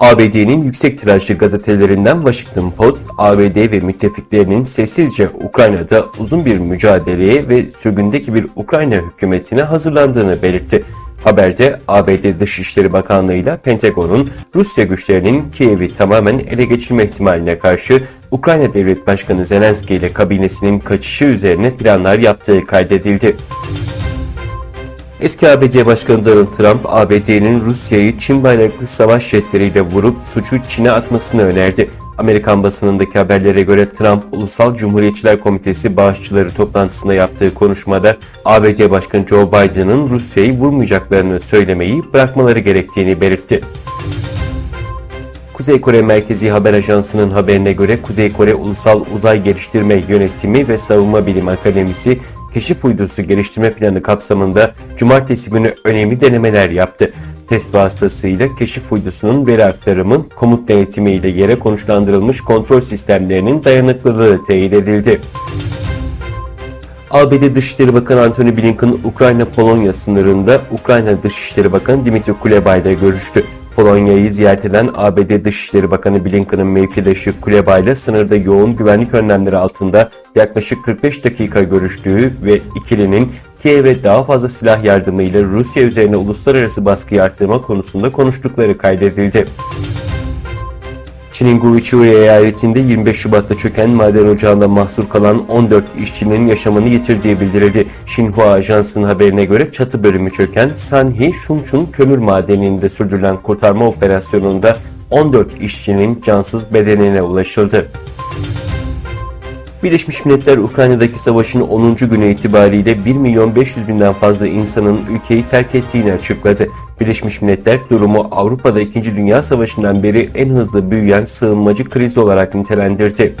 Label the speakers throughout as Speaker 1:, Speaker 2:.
Speaker 1: ABD'nin yüksek tirajlı gazetelerinden Washington Post, ABD ve müttefiklerinin sessizce Ukrayna'da uzun bir mücadeleye ve sürgündeki bir Ukrayna hükümetine hazırlandığını belirtti. Haberde ABD Dışişleri Bakanlığı ile Pentagon'un Rusya güçlerinin Kiev'i tamamen ele geçirme ihtimaline karşı Ukrayna Devlet Başkanı Zelenski ile kabinesinin kaçışı üzerine planlar yaptığı kaydedildi. Eski ABD Başkanı Donald Trump, ABD'nin Rusya'yı Çin bayraklı savaş jetleriyle vurup suçu Çin'e atmasını önerdi. Amerikan basınındaki haberlere göre Trump, Ulusal Cumhuriyetçiler Komitesi bağışçıları toplantısında yaptığı konuşmada ABD Başkanı Joe Biden'ın Rusya'yı vurmayacaklarını söylemeyi bırakmaları gerektiğini belirtti. Kuzey Kore Merkezi Haber Ajansı'nın haberine göre Kuzey Kore Ulusal Uzay Geliştirme Yönetimi ve Savunma Bilim Akademisi keşif uydusu geliştirme planı kapsamında cumartesi günü önemli denemeler yaptı. Test vasıtasıyla keşif uydusunun veri aktarımı, komut denetimi ile yere konuşlandırılmış kontrol sistemlerinin dayanıklılığı teyit edildi. ABD Dışişleri Bakanı Antony Blinken, Ukrayna-Polonya sınırında Ukrayna Dışişleri Bakanı Dmitry Kuleba ile görüştü. Polonya'yı ziyaret eden ABD Dışişleri Bakanı Blinken'ın mevkidaşı Kuleba ile sınırda yoğun güvenlik önlemleri altında yaklaşık 45 dakika görüştüğü ve ikilinin Kiev'e daha fazla silah yardımıyla Rusya üzerine uluslararası baskıyı arttırma konusunda konuştukları kaydedildi. Çin'in Guizhou eyaletinde 25 Şubat'ta çöken maden ocağında mahsur kalan 14 işçinin yaşamını yitirdiği bildirildi. Xinhua Ajansı'nın haberine göre çatı bölümü çöken Sanhe Shunchun kömür madeninde sürdürülen kurtarma operasyonunda 14 işçinin cansız bedenine ulaşıldı. Birleşmiş Milletler Ukrayna'daki savaşın 10. günü itibariyle 1 milyon 500 binden fazla insanın ülkeyi terk ettiğini açıkladı. Birleşmiş Milletler durumu Avrupa'da 2. Dünya Savaşı'ndan beri en hızlı büyüyen sığınmacı krizi olarak nitelendirdi.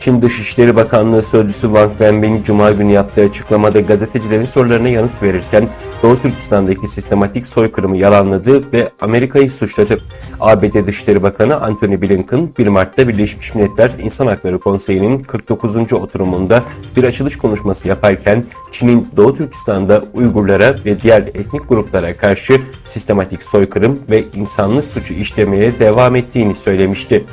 Speaker 1: Çin Dışişleri Bakanlığı Sözcüsü Wang Wenbin Cuma günü yaptığı açıklamada gazetecilerin sorularına yanıt verirken Doğu Türkistan'daki sistematik soykırımı yalanladı ve Amerika'yı suçladı. ABD Dışişleri Bakanı Antony Blinken 1 Mart'ta Birleşmiş Milletler İnsan Hakları Konseyi'nin 49. oturumunda bir açılış konuşması yaparken Çin'in Doğu Türkistan'da Uygurlara ve diğer etnik gruplara karşı sistematik soykırım ve insanlık suçu işlemeye devam ettiğini söylemişti.